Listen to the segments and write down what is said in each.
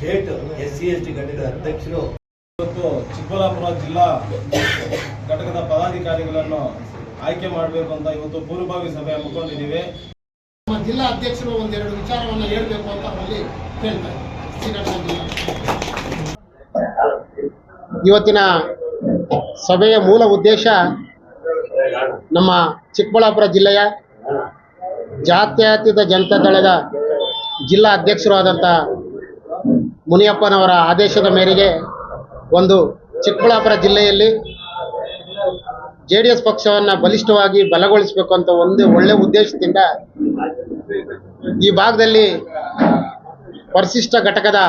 State S C S T ಘಟಕದ ಅಧ್ಯಕ್ಷರು. ಇವತ್ತು ಚಿಕ್ಕಬಳ್ಳಾಪುರ ಜಿಲ್ಲಾ ಘಟಕದ ಪದಾಧಿಕಾರಿಗಳನ್ನು ಆಯ್ಕೆ ಮಾಡಬೇಕು ಅಂತ ಇವತ್ತು ಪೂರ್ವಭಾವಿ ಸಭೆ ಹಮ್ಮಿಕೊಂಡಿದ್ದೀವಿ. ನಮ್ಮ ಜಿಲ್ಲಾ ಅಧ್ಯಕ್ಷರು ಒಂದೆರಡು ವಿಚಾರವನ್ನು ಹೇಳಬೇಕು ಅಂತ ಅಲ್ಲಿ ಕೇಳ್ತಾರೆ. ಇವತ್ತಿನ ಸಭೆಯ ಮೂಲ ಉದ್ದೇಶ ನಮ್ಮ ಚಿಕ್ಕಬಳ್ಳಾಪುರ ಜಿಲ್ಲೆಯ ಜಾತ್ಯತೀತ ಜನತಾ ದಳದ ಜಿಲ್ಲಾ ಅಧ್ಯಕ್ಷರು ಆದಂಥ ಮುನಿಯಪ್ಪನವರ ಆದೇಶದ ಮೇರೆಗೆ ಒಂದು ಚಿಕ್ಕಬಳ್ಳಾಪುರ ಜಿಲ್ಲೆಯಲ್ಲಿ ಜೆ ಡಿ ಎಸ್ ಪಕ್ಷವನ್ನು ಬಲಿಷ್ಠವಾಗಿ ಬಲಗೊಳಿಸಬೇಕು ಅಂತ ಒಂದು ಒಳ್ಳೆ ಉದ್ದೇಶದಿಂದ ಈ ಭಾಗದಲ್ಲಿ ಪರಿಶಿಷ್ಟ ಘಟಕದ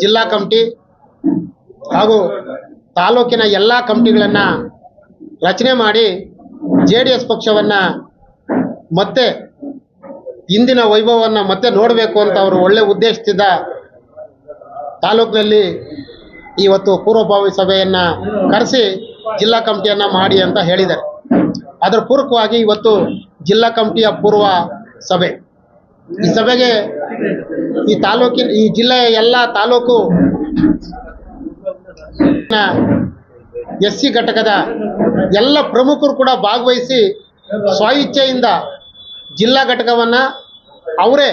ಜಿಲ್ಲಾ ಕಮಿಟಿ ಹಾಗೂ ತಾಲೂಕಿನ ಎಲ್ಲ ಕಮಿಟಿಗಳನ್ನು ರಚನೆ ಮಾಡಿ ಜೆ ಡಿ ಎಸ್ ಪಕ್ಷವನ್ನು ಮತ್ತೆ ಇಂದಿನ ವೈಭವವನ್ನು ಮತ್ತೆ ನೋಡಬೇಕು ಅಂತ ಅವರು ಒಳ್ಳೆ ಉದ್ದೇಶದಿಂದ ತಾಲೂಕಿನಲ್ಲಿ ಇವತ್ತು ಪೂರ್ವಭಾವಿ ಸಭೆಯನ್ನು ಕರೆಸಿ ಜಿಲ್ಲಾ ಕಮಿಟಿಯನ್ನು ಮಾಡಿ ಅಂತ ಹೇಳಿದ್ದಾರೆ. ಅದರ ಪೂರ್ವಕವಾಗಿ ಇವತ್ತು ಜಿಲ್ಲಾ ಕಮಿಟಿಯ ಪೂರ್ವ ಸಭೆ. ಈ ಸಭೆಗೆ ಈ ತಾಲೂಕಿನ, ಈ ಜಿಲ್ಲೆಯ ಎಲ್ಲ ತಾಲೂಕು ಎಸ್ ಸಿ ಘಟಕದ ಎಲ್ಲ ಪ್ರಮುಖರು ಕೂಡ ಭಾಗವಹಿಸಿ ಸ್ವಇಚ್ಛೆಯಿಂದ ಜಿಲ್ಲಾ ಘಟಕವನ್ನು ಅವರೇ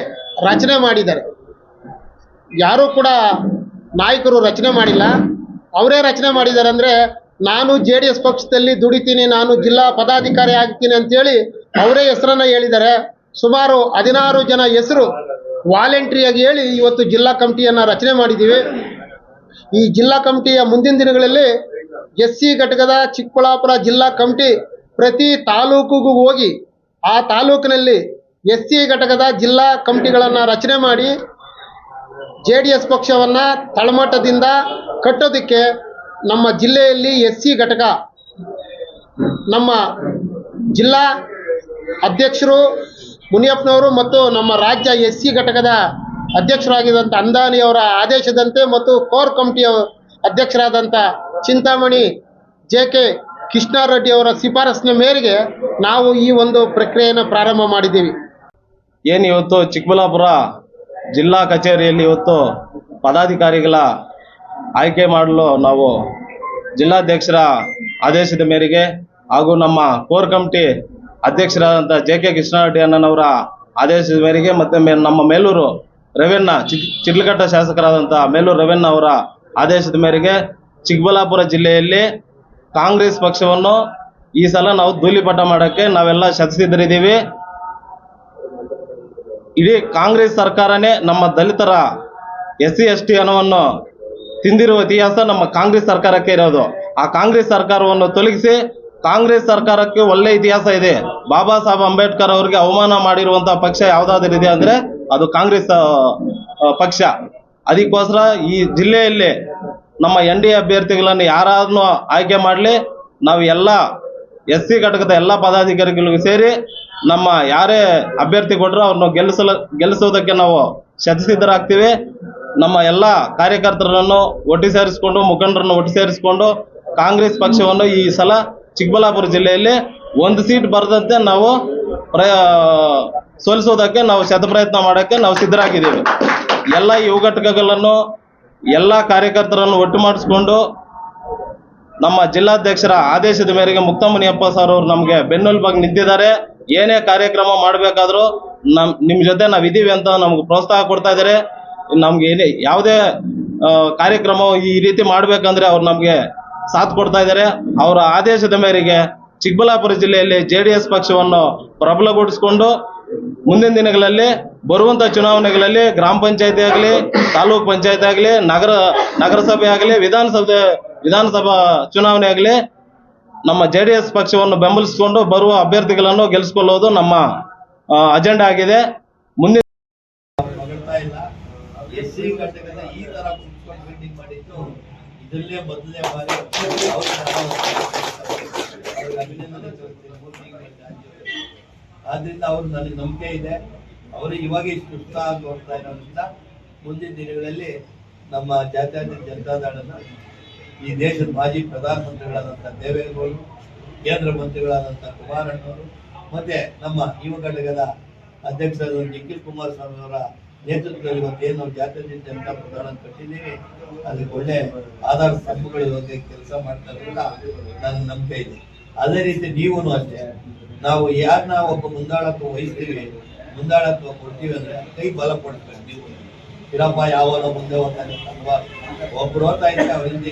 ರಚನೆ ಮಾಡಿದ್ದಾರೆ. ಯಾರೂ ಕೂಡ ನಾಯಕರು ರಚನೆ ಮಾಡಿಲ್ಲ. ಅವರೇ ರಚನೆ ಮಾಡಿದ್ದಾರೆ ಅಂದರೆ ನಾನು ಜೆ ಡಿ ಎಸ್ ಪಕ್ಷದಲ್ಲಿ ದುಡಿತೀನಿ, ನಾನು ಜಿಲ್ಲಾ ಪದಾಧಿಕಾರಿ ಆಗ್ತೀನಿ ಅಂತೇಳಿ ಅವರೇ ಹೆಸರನ್ನ ಹೇಳಿದ್ದಾರೆ. ಸುಮಾರು ಹದಿನಾರು ಜನ ಹೆಸರು ವಾಲೆಂಟ್ರಿಯಾಗಿ ಹೇಳಿ ಇವತ್ತು ಜಿಲ್ಲಾ ಕಮಿಟಿಯನ್ನು ರಚನೆ ಮಾಡಿದ್ದೀವಿ. ಈ ಜಿಲ್ಲಾ ಕಮಿಟಿಯ ಮುಂದಿನ ದಿನಗಳಲ್ಲಿ ಎಸ್ ಸಿ ಘಟಕದ ಚಿಕ್ಕಬಳ್ಳಾಪುರ ಜಿಲ್ಲಾ ಕಮಿಟಿ ಪ್ರತಿ ತಾಲೂಕಿಗೂ ಹೋಗಿ ಆ ತಾಲೂಕಿನಲ್ಲಿ ಎಸ್ ಸಿ ಘಟಕದ ಜಿಲ್ಲಾ ಕಮಿಟಿಗಳನ್ನು ರಚನೆ ಮಾಡಿ ಜೆ ಡಿ ಎಸ್ ಪಕ್ಷವನ್ನು ತಳಮಟ್ಟದಿಂದ ಕಟ್ಟೋದಕ್ಕೆ ನಮ್ಮ ಜಿಲ್ಲೆಯಲ್ಲಿ ಎಸ್ ಸಿ ಘಟಕ, ನಮ್ಮ ಜಿಲ್ಲಾ ಅಧ್ಯಕ್ಷರು ಮುನಿಯಪ್ಪನವರು ಮತ್ತು ನಮ್ಮ ರಾಜ್ಯ ಎಸ್ ಸಿ ಘಟಕದ ಅಧ್ಯಕ್ಷರಾಗಿದ್ದಂಥ ಅಂದಾನಿಯವರ ಆದೇಶದಂತೆ ಮತ್ತು ಕೋರ್ ಕಮಿಟಿಯ ಅಧ್ಯಕ್ಷರಾದಂಥ ಚಿಂತಾಮಣಿ ಜೆ ಕೆ ಕೃಷ್ಣಾರೆಡ್ಡಿಯವರ ಶಿಫಾರಸಿನ ಮೇರೆಗೆ ನಾವು ಈ ಒಂದು ಪ್ರಕ್ರಿಯೆಯನ್ನು ಪ್ರಾರಂಭ ಮಾಡಿದ್ದೀವಿ. ಏನು ಇವತ್ತು ಚಿಕ್ಕಬಳ್ಳಾಪುರ ಜಿಲ್ಲಾ ಕಚೇರಿಯಲ್ಲಿ ಇವತ್ತು ಪದಾಧಿಕಾರಿಗಳ ಆಯ್ಕೆ ಮಾಡಲು ನಾವು ಜಿಲ್ಲಾಧ್ಯಕ್ಷರ ಆದೇಶದ ಮೇರೆಗೆ ಹಾಗೂ ನಮ್ಮ ಕೋರ್ ಕಮಿಟಿ ಅಧ್ಯಕ್ಷರಾದಂಥ ಜೆ ಕೆ ಕೃಷ್ಣಾರೆಡ್ಡಿ ಅಣ್ಣನವರ ಆದೇಶದ ಮೇರೆಗೆ ಮತ್ತು ಮೇ ನಮ್ಮ ಮೇಲೂರು ರವೆನ್ನ ಚಿ ಚಿಡ್ಲಘಟ್ಟ ಶಾಸಕರಾದಂಥ ಮೇಲೂರು ರವೆನ್ನ ಅವರ ಆದೇಶದ ಮೇರೆಗೆ ಚಿಕ್ಕಬಳ್ಳಾಪುರ ಜಿಲ್ಲೆಯಲ್ಲಿ ಕಾಂಗ್ರೆಸ್ ಪಕ್ಷವನ್ನು ಈ ಸಲ ನಾವು ಧೂಳಿಪಟ ಮಾಡೋಕ್ಕೆ ನಾವೆಲ್ಲ ಶತಸಿದ್ಧರಿದ್ದೀವಿ. ಇಡೀ ಕಾಂಗ್ರೆಸ್ ಸರ್ಕಾರನೇ ನಮ್ಮ ದಲಿತರ ಎಸ್ ಸಿ, ಎಸ್ ಟಿ ಹಣವನ್ನು ತಿಂದಿರುವ ಇತಿಹಾಸ ನಮ್ಮ ಕಾಂಗ್ರೆಸ್ ಸರ್ಕಾರಕ್ಕೆ ಇರೋದು. ಆ ಕಾಂಗ್ರೆಸ್ ಸರ್ಕಾರವನ್ನು ತೊಲಗಿಸಿ ಕಾಂಗ್ರೆಸ್ ಸರ್ಕಾರಕ್ಕೆ ಒಳ್ಳೆ ಇತಿಹಾಸ ಇದೆ. ಬಾಬಾ ಸಾಹೇಬ್ ಅಂಬೇಡ್ಕರ್ ಅವರಿಗೆ ಅವಮಾನ ಮಾಡಿರುವಂತಹ ಪಕ್ಷ ಯಾವ್ದಾದ್ರು ಇದೆ ಅಂದ್ರೆ ಅದು ಕಾಂಗ್ರೆಸ್ ಪಕ್ಷ. ಅದಕ್ಕೋಸ್ಕರ ಈ ಜಿಲ್ಲೆಯಲ್ಲಿ ನಮ್ಮ ಎನ್ ಡಿ ಅಭ್ಯರ್ಥಿಗಳನ್ನು ಯಾರಾದ್ರೂ ಆಯ್ಕೆ ಮಾಡಲಿ, ನಾವು ಎಲ್ಲ ಎಸ್ ಸಿ ಘಟಕದ ಎಲ್ಲ ಪದಾಧಿಕಾರಿಗಳಿಗೂ ಸೇರಿ ನಮ್ಮ ಯಾರೇ ಅಭ್ಯರ್ಥಿ ಕೊಟ್ಟರು ಅವ್ರನ್ನ ಗೆಲ್ಲಿಸಲು ಗೆಲ್ಲಿಸೋದಕ್ಕೆ ನಾವು ಶತಸಿದ್ಧರಾಗ್ತೀವಿ. ನಮ್ಮ ಎಲ್ಲ ಕಾರ್ಯಕರ್ತರನ್ನು ಒಟ್ಟಿ ಸೇರಿಸಿಕೊಂಡು, ಮುಖಂಡರನ್ನು ಒಟ್ಟಿ ಸೇರಿಸಿಕೊಂಡು ಕಾಂಗ್ರೆಸ್ ಪಕ್ಷವನ್ನು ಈ ಸಲ ಚಿಕ್ಕಬಳ್ಳಾಪುರ ಜಿಲ್ಲೆಯಲ್ಲಿ ಒಂದು ಸೀಟ್ ಬರದಂತೆ ನಾವು ಪ್ರಯ, ಸೋಲಿಸೋದಕ್ಕೆ ನಾವು ಶತಪ್ರಯತ್ನ ಮಾಡೋಕ್ಕೆ ನಾವು ಸಿದ್ಧರಾಗಿದ್ದೀವಿ. ಎಲ್ಲ ಯುವ ಘಟಕಗಳನ್ನು, ಎಲ್ಲ ಕಾರ್ಯಕರ್ತರನ್ನು ಒಟ್ಟು ಮಾಡಿಸ್ಕೊಂಡು ನಮ್ಮ ಜಿಲ್ಲಾಧ್ಯಕ್ಷರ ಆದೇಶದ ಮೇರೆಗೆ ಮುಕ್ತಮುನಿಯಪ್ಪ ಸರ್ ಅವರು ನಮಗೆ ಬೆನ್ನೆಲುಬಾಗಿ ನಿಂತಿದ್ದಾರೆ. ಏನೇ ಕಾರ್ಯಕ್ರಮ ಮಾಡಬೇಕಾದ್ರೂ ನಮ್ ನಿಮ್ಮ ಜೊತೆ ನಾವು ಇದ್ದೀವಿ ಅಂತ ನಮ್ಗೆ ಪ್ರೋತ್ಸಾಹ ಕೊಡ್ತಾ ಇದ್ದಾರೆ. ನಮ್ಗೆ ಏನೇ ಯಾವುದೇ ಕಾರ್ಯಕ್ರಮ ಈ ರೀತಿ ಮಾಡಬೇಕಂದ್ರೆ ಅವ್ರು ನಮಗೆ ಸಾಥ್ ಕೊಡ್ತಾ ಇದ್ದಾರೆ. ಅವರ ಆದೇಶದ ಮೇರೆಗೆ ಚಿಕ್ಕಬಳ್ಳಾಪುರ ಜಿಲ್ಲೆಯಲ್ಲಿ ಜೆ ಪಕ್ಷವನ್ನು ಪ್ರಬಲಗೊಳಿಸಿಕೊಂಡು ಮುಂದಿನ ದಿನಗಳಲ್ಲಿ ಬರುವಂತ ಚುನಾವಣೆಗಳಲ್ಲಿ ಗ್ರಾಮ ಪಂಚಾಯತಿ ಆಗಲಿ, ತಾಲೂಕ್ ಪಂಚಾಯತಿ ಆಗಲಿ, ನಗರ, ನಗರಸಭೆ ಆಗಲಿ, ವಿಧಾನಸಭೆ, ವಿಧಾನಸಭಾ ಚುನಾವಣೆ ಆಗಲಿ ನಮ್ಮ ಜೆ ಡಿ ಎಸ್ ಪಕ್ಷವನ್ನು ಬೆಂಬಲಿಸಿಕೊಂಡು ಬರುವ ಅಭ್ಯರ್ಥಿಗಳನ್ನು ಗೆಲ್ಲಿಸಿಕೊಳ್ಳುವುದು ನಮ್ಮ ಅಜೆಂಡಾ ಆಗಿದೆ. ಮುಂದಿನ ಹೊಗಳ್ತಾ ಆದ್ರಿಂದ ಅವರು ನನಗೆ ನಂಬಿಕೆ ಇದೆ. ಅವರು ಇವಾಗ ಇಷ್ಟು ಉತ್ಸಾಹ ತೋರ್ತಾ ಇರೋದ್ರಿಂದ ಮುಂದಿನ ದಿನಗಳಲ್ಲಿ ನಮ್ಮ ಜಾತ್ಯತೀತ ಜನತಾದಳನ ಈ ದೇಶದ ಮಾಜಿ ಪ್ರಧಾನಮಂತ್ರಿಗಳಾದಂಥ ದೇವೇಗೌಡರು, ಕೇಂದ್ರ ಮಂತ್ರಿಗಳಾದಂಥ ಕುಮಾರಣ್ಣವರು, ಮತ್ತೆ ನಮ್ಮ ಯುವ ಘಟಕದ ಅಧ್ಯಕ್ಷರಾದ ನಿಖಿಲ್ ಕುಮಾರಸ್ವಾಮಿ ಅವರ ನೇತೃತ್ವದಲ್ಲಿ ಏನು ನಾವು ಜಾತ್ಯತೀತ ಜನತಾ ಪ್ರಧಾನ ಕಟ್ಟಿದ್ದೀವಿ, ಅದಕ್ಕೆ ಒಳ್ಳೆ ಆಧಾರ ಸ್ತಂಭಗಳ ಕೆಲಸ ಮಾಡ್ತಾರೆ ಅಂತ ನನ್ನ ನಂಬಿಕೆ ಇದೆ. ಅದೇ ರೀತಿ ನೀವೂ ಅಷ್ಟೇ. ನಾವು ಯಾರನ್ನ ಒಬ್ಬ ಮುಂದಾಳತ್ವ ವಹಿಸ್ತೀವಿ, ಮುಂದಾಳತ್ವ ಕೊಡ್ತೀವಿ ಅಂದ್ರೆ ಕೈ ಬಲ ಕೊಡ್ತೀವಿ ನೀವು. ಇರಪ್ಪ, ಯಾವನೋ ಮುಂದೆ ಹೋಗ್ತಾನೆ ಅಲ್ವಾ ಒಬ್ರು ಹೋಗ್ತಾ ಇದ್ರೆ ಅವರಿಂದ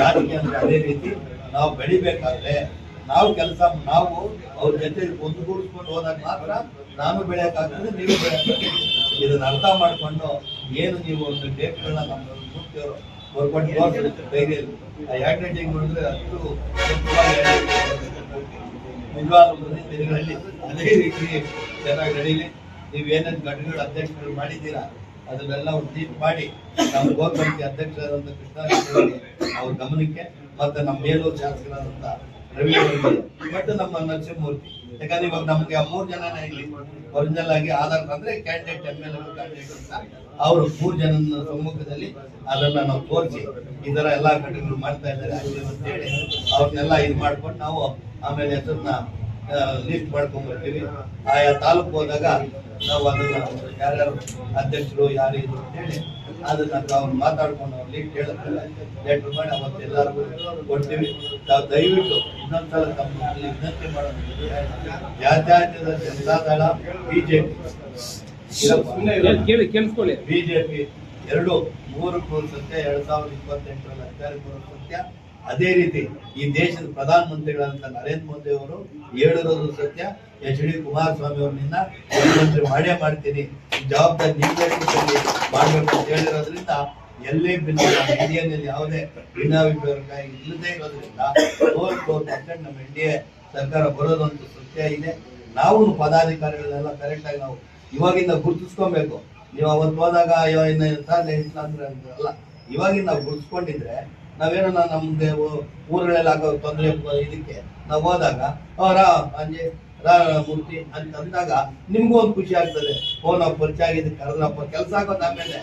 ರಾಜಕೀಯ ಅಂದ್ರೆ ಅದೇ ರೀತಿ ನಾವು ಬೆಳಿಬೇಕಾದ್ರೆ ನಾವು ಕೆಲಸ, ನಾವು ಅವ್ರ ಜೊತೆ ಒಂದುಗೂಡಿಸ್ಕೊಂಡು ಹೋದಾಗ ಮಾತ್ರ ನಾನು ಬೆಳೆಯಕ್ಕಾಗ್ತದೆ ನೀವು ಬೆಳೆಯಕ್ಕಾಗ್ತದೆ ಇದನ್ನ ಅರ್ಥ ಮಾಡ್ಕೊಂಡು ಏನು ನೀವು ಒಂದು ಡೇಟ್ಗಳನ್ನ ನಮ್ಮ ಮೂರ್ತಿಯವರು ತೋರಿಸಿದ್ರೆ ಧೈರ್ಯ ಇಲ್ಲ. ಆ ಹ್ಯಾಂಡ್ ರೈಟಿಂಗ್ ನೋಡಿದ್ರೆ ಅಷ್ಟು ನಿಜವಾದ ದಿನಗಳಲ್ಲಿ ಅದೇ ರೀತಿ ಚೆನ್ನಾಗಿ ನಡೀಲಿ ನೀವೇನೇನು ಘಟನೆಗಳು ಅಧ್ಯಕ್ಷರು ಮಾಡಿದ್ದೀರಾ, ಅದನ್ನೆಲ್ಲ ಒಂದು ಟ್ವೀಟ್ ಮಾಡಿ ನಮ್ಮ ಗೋಕರ್ಣಕ್ಕೆ ಅಧ್ಯಕ್ಷರಾದಂಥ ಕೃಷ್ಣ ಅವ್ರ ಗಮನಕ್ಕೆ ಮತ್ತೆ ನಮ್ಮ ಮೇಲೂರು ಶಾಸಕರಾದಂಥ ರವಿ ನಮ್ಮ ನರಸಿಂಹಮೂರ್ತಿ ಯಾಕಂದ್ರೆ ಇವಾಗ ನಮ್ಗೆ ಆ ಮೂರ್ ಜನನ ಇಲ್ಲಿ ಒರಿಜಿನಲ್ ಆಗಿ ಆಧಾರ್ ಅಂದ್ರೆ ಕ್ಯಾಂಡಿಡೇಟ್ ಎಂ ಎಲ್ ಅಂತ ಅವರು ಮೂರ್ ಜನ ಸಮ್ಮುಖದಲ್ಲಿ ಅದನ್ನ ನಾವು ತೋರಿಸಿ ಈ ತರ ಎಲ್ಲಾ ಘಟಕಗಳು ಮಾಡ್ತಾ ಇದ್ದಾರೆ ಅಂತ ಹೇಳಿ ಅವ್ರನ್ನೆಲ್ಲ ಇದು ಮಾಡ್ಕೊಂಡು ನಾವು ಆಮೇಲೆ ಹೆಸರನ್ನ ಲಿಸ್ಟ್ ಮಾಡ್ಕೊಂಡ್ ಬರ್ತೀವಿ ಆಯಾ ತಾಲೂಕು ಹೋದಾಗ ನಾವು ಅದನ್ನ ಯಾರ್ಯಾರು ಅಧ್ಯಕ್ಷರು ಯಾರು ಇದು ಅಂತ ಹೇಳಿ ಅದನ್ನ ನಾವು ಮಾತಾಡ್ಕೊಂಡು ಅವ್ರು ಲಿಸ್ಟ್ ಹೇಳಿದ್ರೆ ಲೆಟ್ರ್ ಮಾಡಿ ಅವತ್ತು ಎಲ್ಲರಿಗೂ ಕೊಡ್ತೀವಿ. ತಾವು ದಯವಿಟ್ಟು ಇನ್ನೊಂದ್ಸಲ ತಮ್ಮ ವಿನಂತಿ ಮಾಡೋದು ಜಾತ್ಯಾತೀತ ಜನತಾದಳ ಬಿಜೆಪಿ. ಬಿಜೆಪಿ ಎರಡು ಮೂರು ಮೂರು ಸತ್ಯ ಎರಡ್ ಸಾವಿರದ ಇಪ್ಪತ್ತೆಂಟರಲ್ಲಿ ಹದಿನಾರು ಬರೋ ಸತ್ಯ. ಅದೇ ರೀತಿ ಈ ದೇಶದ ಪ್ರಧಾನ ಮಂತ್ರಿಗಳಂತ ನರೇಂದ್ರ ಮೋದಿ ಅವರು ಹೇಳಿರೋದು ಸತ್ಯ. ಎಚ್ ಡಿ ಕುಮಾರಸ್ವಾಮಿ ಅವ್ರನ್ನ ಮುಖ್ಯಮಂತ್ರಿ ಮಾಡೇ ಮಾಡ್ತೀನಿ. ಜವಾಬ್ದಾರಿ ನಿರ್ದೇಶನದಲ್ಲಿ ಮಾಡಬೇಕು ಅಂತ ಹೇಳಿರೋದ್ರಿಂದ ಎಲ್ಲೇ ಬಿಲ್ ಇಂಡಿಯಾನಲ್ಲಿ ಯಾವುದೇ ಭಿನ್ನಾಭಿಪ್ರಾಯ ಇಲ್ಲದೆ ಇರೋದ್ರಿಂದ ನೂರು ಪರ್ಸೆಂಟ್ ನಮ್ಮ ಎನ್ ಸರ್ಕಾರ ಬರೋದಂತೂ ಸತ್ಯ ಇದೆ. ನಾವು ಪದಾಧಿಕಾರಿಗಳನ್ನೆಲ್ಲ ಕರೆಕ್ಟ್ ಆಗಿ ನಾವು ಇವಾಗಿಂದ ಗುರುತಿಸ್ಕೊಬೇಕು. ನೀವು ಅವತ್ತು ಹೋದಾಗ ಅಯ್ಯೋ ಇನ್ನು ಅಂತ ಅಲ್ಲ. ಇವಾಗಿಂದ ಗುರುತಿಸ್ಕೊಂಡಿದ್ರೆ ನಾವೇನೋ ನಮ್ಗೆ ಊರುಗಳೆಲ್ಲ ಆಗೋ ತೊಂದರೆ ಇದಕ್ಕೆ. ನಾವು ಹೋದಾಗ "ಓ, ರಾ ಅಂಜೆ ಮೂರ್ತಿ ಅಂತ ಅಂದಾಗ ನಿಮ್ಗೂ ಒಂದು ಖುಷಿ ಆಗ್ತದೆ. ಓ ನಾವು ಪರಿಚಯ ಆಗಿದ್ದು ಕರೆದ್ರಪ್ಪ ಕೆಲಸ ಆಗೋದು ಆಮೇಲೆ